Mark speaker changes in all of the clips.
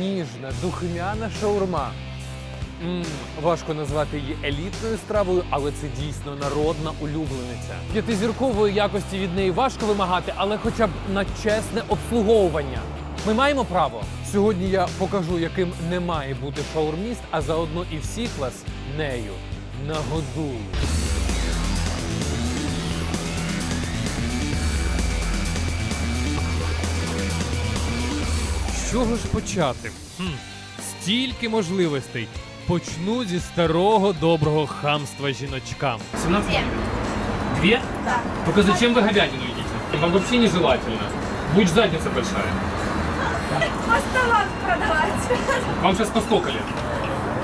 Speaker 1: ніжна, духмяна шаурма. м важко назвати її елітною стравою, але це дійсно народна улюблениця. П'ятизіркової якості від неї важко вимагати, але хоча б на чесне обслуговування. Ми маємо право. Сьогодні я покажу, яким не має бути шаурміст, а заодно і всіх вас нею нагодую. Чого ж почати? Хм, стільки можливостей. Почну зі старого доброго хамства жіночкам. 17? Две?
Speaker 2: Да.
Speaker 1: Только зачем вы говядину едите? Вам вообще нежелательно. Будет задница большая.
Speaker 2: По столам продавать.
Speaker 1: Вам сейчас по сколько лет?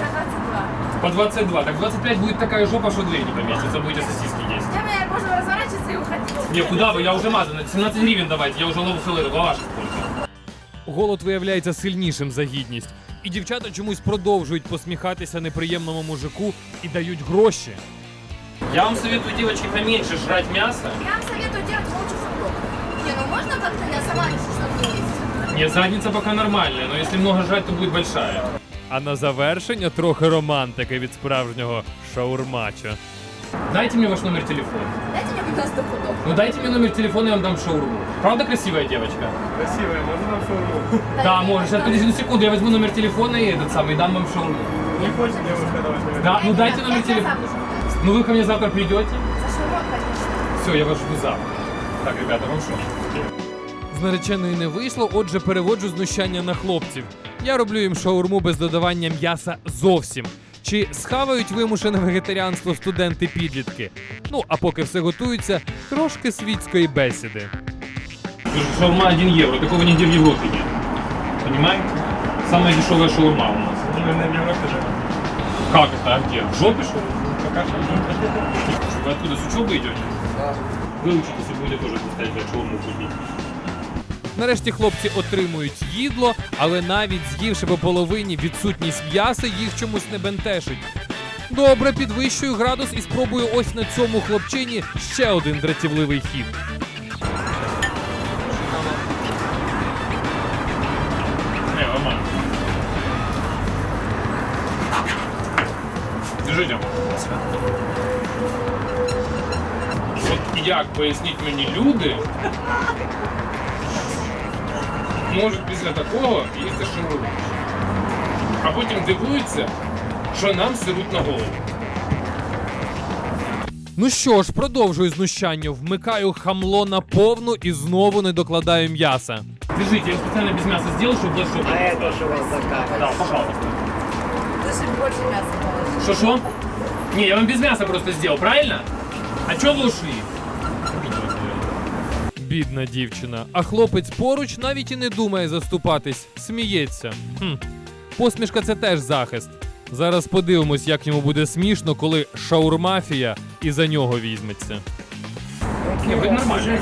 Speaker 2: Я 22.
Speaker 1: По 22. Так 25 будет такая жопа, что дверь не поместится. Будете сосиски есть.
Speaker 2: Я меня можно разворачиваться и уходить.
Speaker 1: Не, куда вы? Я уже мазан. 17 гривен давайте, я уже лову. А ваша сколько? Голод виявляється сильнішим за гідність. І дівчата чомусь продовжують посміхатися неприємному мужику і дають гроші. Я вам советую, девочки, поменьше жрать мясо.
Speaker 2: Я вам советую делать лучше фруктов. Не, ну можно как-то я сама решу, что мне есть.
Speaker 1: Нет, задница пока нормальная, но если много жрать, то будет большая. А на завершення трохи романтики від справжнього шаурмача. Дайте мне ваш номер телефона.
Speaker 2: Дайте мне 15 пудов.
Speaker 1: Ну дайте мне номер телефона, я вам дам шаурму. Правда красивая девочка?
Speaker 3: Красивая, можно нам шаурму?
Speaker 1: Да, можешь. Сейчас, подожди на секунду, я возьму номер телефона и этот самый, дам вам шаурму.
Speaker 3: Не хочет девушка давать номер?
Speaker 1: Да, ну дайте
Speaker 2: Я
Speaker 1: номер
Speaker 2: тебя
Speaker 1: телефона.
Speaker 2: замуж.
Speaker 1: Ну вы ко мне завтра придете?
Speaker 2: За шаурмой, конечно.
Speaker 1: Все, я вас жду завтра. Так, ребята, вам що? З нареченої не вийшло, отже, переводжу знущання на хлопців. Я роблю їм шаурму без додавання м'яса зовсім. Чи схавають вимушене вегетаріанство студенти-підлітки? Ну, а поки все готується, трошки світської бесіди. Шаурма 1 євро, такого нигде в Європі нет. Понимаете? Самая дешевая шаурма у нас.
Speaker 3: Наверное, в Европе же.
Speaker 1: Как это? А где? В жопе, что ли?
Speaker 3: Пока что
Speaker 1: Вы откуда, с учебы идете? Да. Выучитесь и будете тоже настоятельно шаурму купить. Нарешті хлопці отримують їдло, але навіть з'ївши по половині відсутність м'яса, їх чомусь не бентешить. Добре, підвищую градус і спробую ось на цьому хлопчині ще один дратівливий хід. От як поясніть мені люди, можуть після такого їсти шаурму. А потім дивуються, що нам сируть на голову. Ну що ж, продовжую знущання. Вмикаю хамло на повну і знову не докладаю м'яса. Держите, я спеціально без м'яса зробив, щоб для шоу.
Speaker 4: А это что у вас за каха?
Speaker 1: Да, пожалуйста.
Speaker 2: Лучше больше мяса положить.
Speaker 1: Что что? Не, я вам без мяса просто сделал, правильно? А чё вы ушли? Бідна дівчина. А хлопець поруч навіть і не думає заступатись, сміється. Хм. Посмішка це теж захист. Зараз подивимось, як йому буде смішно, коли шаурмафія і за нього візьметься. Ви нормально.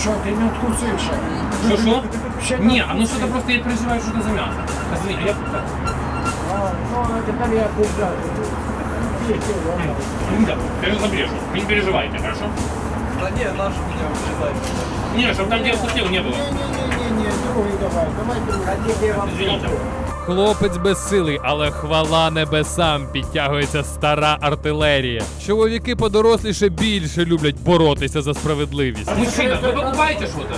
Speaker 5: Що ти не откусив ще?
Speaker 1: Що що?
Speaker 5: Ще
Speaker 1: Ні, а ну що-то просто я переживаю, що це за м'ясо. Я
Speaker 5: Ну, тепер я купляю.
Speaker 1: Ну да, я же забрежу. Не переживайте, хорошо?
Speaker 3: Да не, наш меня вырезать.
Speaker 1: Не, чтобы там где я вкусил, не было.
Speaker 5: Ні-ні-ні, другий давай, давай другий.
Speaker 4: Хотите я вам
Speaker 1: Извините. Хлопець безсилий, але хвала небесам підтягується стара артилерія. Чоловіки подоросліше більше люблять боротися за справедливість. Мужчина, ви покупаєте щось?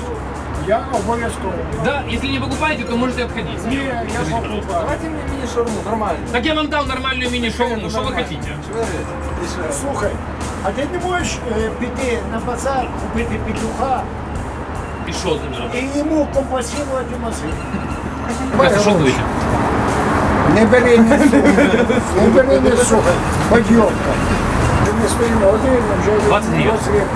Speaker 5: Я обов'язково.
Speaker 1: Да, якщо не покупаєте, то можете обходити.
Speaker 5: Ні, я покупаю.
Speaker 3: Давайте мне мини-шаурму, нормально.
Speaker 1: Так я вам дав нормальну міні-шаурму, що ви хочете?
Speaker 5: Слухай, а ти не можеш е, піти на базар, купити петуха
Speaker 1: І що з ним робити?
Speaker 5: і йому компасувати машину?
Speaker 1: Кася, що будете?
Speaker 5: Не бери не слухай, не бери не слухай, подйомка. Ти не стоїмо один, вже
Speaker 1: 20 гривень.
Speaker 5: 20 гривень.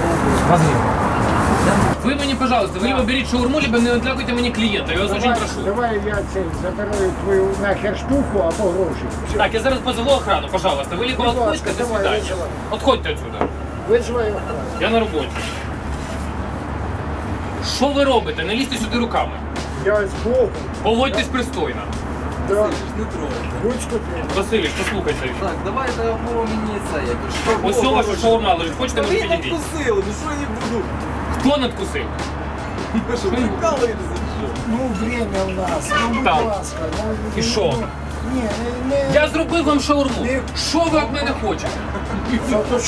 Speaker 1: Ви мені, пожалуйста, ви либо беріть шаурму, либо не надлякуйте мені клієнта, я вас
Speaker 5: Давай,
Speaker 1: прошу.
Speaker 5: давай я це забираю твою нахер штуку або гроші. Все.
Speaker 1: Так, я зараз позову охрану, пожалуйста. Ви либо
Speaker 5: ласка,
Speaker 1: отходите, до
Speaker 5: давай,
Speaker 1: свидания.
Speaker 5: визивай.
Speaker 1: Отходьте отсюда. Я на роботі. Що ви робите? Не лізьте сюди руками.
Speaker 5: Я з Богом.
Speaker 1: Поводьтесь пристойно.
Speaker 5: Да.
Speaker 3: Не трогай.
Speaker 5: Будь скотином.
Speaker 1: Василіч, послухайте.
Speaker 3: Так, давай это мені це якось.
Speaker 1: Ось цього ваша шаурма лежить. Хочете,
Speaker 3: Та
Speaker 1: можете
Speaker 3: ви
Speaker 1: підійти.
Speaker 3: надкусили, ну що я не буду? Що, прикалуєтеся?
Speaker 5: Ну, время в нас. Ну, будь
Speaker 1: Так.
Speaker 5: ласка. Ну,
Speaker 1: І
Speaker 5: ну,
Speaker 1: що?
Speaker 5: ну, Ні, не, не.
Speaker 1: Я зробив вам шаурму. Що ви від мене хочете?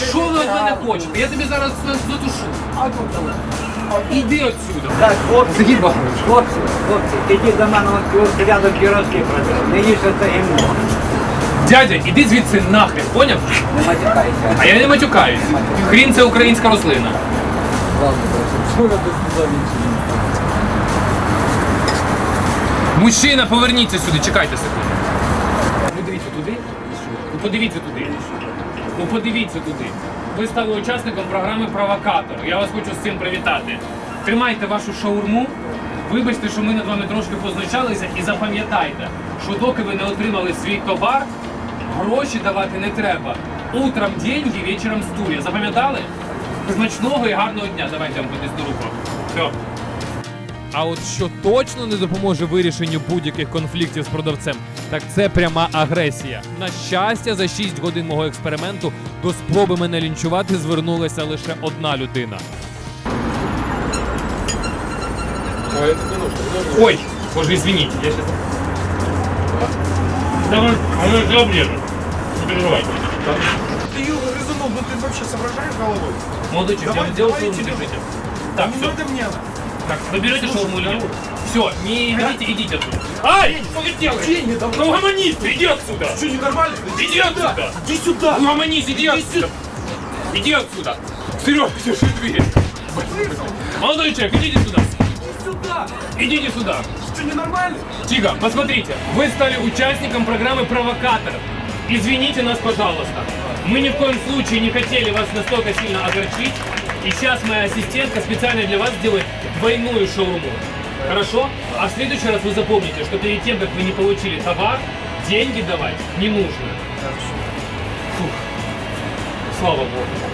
Speaker 1: Що ви від мене хочете? Я тобі зараз задушу.
Speaker 5: А ну давай.
Speaker 1: Іди отсюда.
Speaker 4: Так, хлопці, хлопці, хлопці, ідіть до мене от рядом пірожки продали. Не їжте це гімно.
Speaker 1: Дядя, іди звідси нахрен, поняв?
Speaker 4: Не матюкайся.
Speaker 1: А я не матюкаюсь. Хрін це українська рослина.
Speaker 3: Ладно, я без.
Speaker 1: Мужчина, поверніться сюди, чекайте секунду. Ну дивіться туди. Ну подивіться туди. Ну подивіться туди. Ви стали учасником програми Провокатор. Я вас хочу з цим привітати. Тримайте вашу шаурму. Вибачте, що ми над вами трошки позначалися, і запам'ятайте, що доки ви не отримали свій товар, гроші давати не треба. Утром деньги, вечором стулья. Запам'ятали? Смачного і гарного дня. Давайте вам потисну руку. Все. А от що точно не допоможе вирішенню будь-яких конфліктів з продавцем, так це пряма агресія. На щастя, за 6 годин мого експерименту до спроби мене лінчувати звернулася лише одна людина. Ой, боже, извините, я сейчас. Обрежет. Не переживайте.
Speaker 6: Грызунул, ну ты вообще соображаешь головой?
Speaker 1: Молодой человек, я
Speaker 6: Давай,
Speaker 1: вам сделал
Speaker 6: давай, тебе.
Speaker 1: держите. Так,
Speaker 6: не
Speaker 1: все.
Speaker 6: надо мне.
Speaker 1: Так, вы берете шаурму или нет? Все, не берите, идите отсюда. Ай, что ты делаешь?
Speaker 6: Деньги давай.
Speaker 1: Ну угомонись, ты, иди отсюда.
Speaker 6: Что, ненормально?
Speaker 1: Иди отсюда.
Speaker 6: Иди сюда.
Speaker 1: Угомонись, иди отсюда. Иди отсюда. Серега, держи дверь. Молодой человек, идите сюда.
Speaker 6: Сюда.
Speaker 1: Идите сюда.
Speaker 6: Что, ненормально?
Speaker 1: Тига, посмотрите, вы стали участником программы «Провокатор». Извините нас, пожалуйста. Мы ни в коем случае не хотели вас настолько сильно огорчить. И сейчас моя ассистентка специально для вас сделает двойную шаурму. Хорошо? А в следующий раз вы запомните, что перед тем, как вы не получили товар, деньги давать не нужно. Фух. Слава Богу.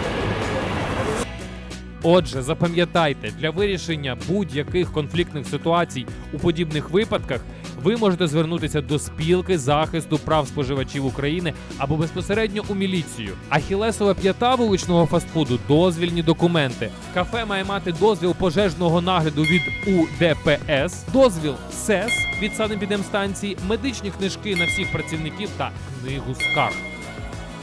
Speaker 1: Отже, запам'ятайте, для вирішення будь-яких конфліктних ситуацій у подібних випадках ви можете звернутися до спілки захисту прав споживачів України або безпосередньо у міліцію. Ахілесова п'ята вуличного фастфуду дозвільні документи. Кафе має мати дозвіл пожежного нагляду від УДПС, дозвіл СЕС від санепідемстанції, медичні книжки на всіх працівників та книгу скарг.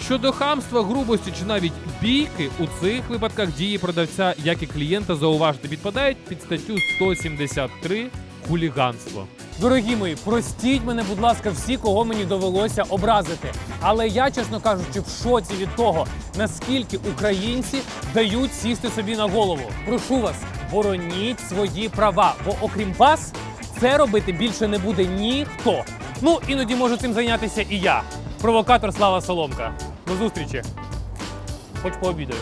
Speaker 1: Щодо хамства, грубості чи навіть бійки, у цих випадках дії продавця, як і клієнта, зауважити підпадають під статтю 173 хуліганство.
Speaker 7: Дорогі мої, простіть мене, будь ласка, всі, кого мені довелося образити. Але я, чесно кажучи, в шоці від того, наскільки українці дають сісти собі на голову. Прошу вас, бороніть свої права, бо окрім вас, це робити більше не буде ніхто. Ну, іноді можу цим зайнятися і я. Провокатор Слава Соломка. До зустрічі. Хоч пообідаю.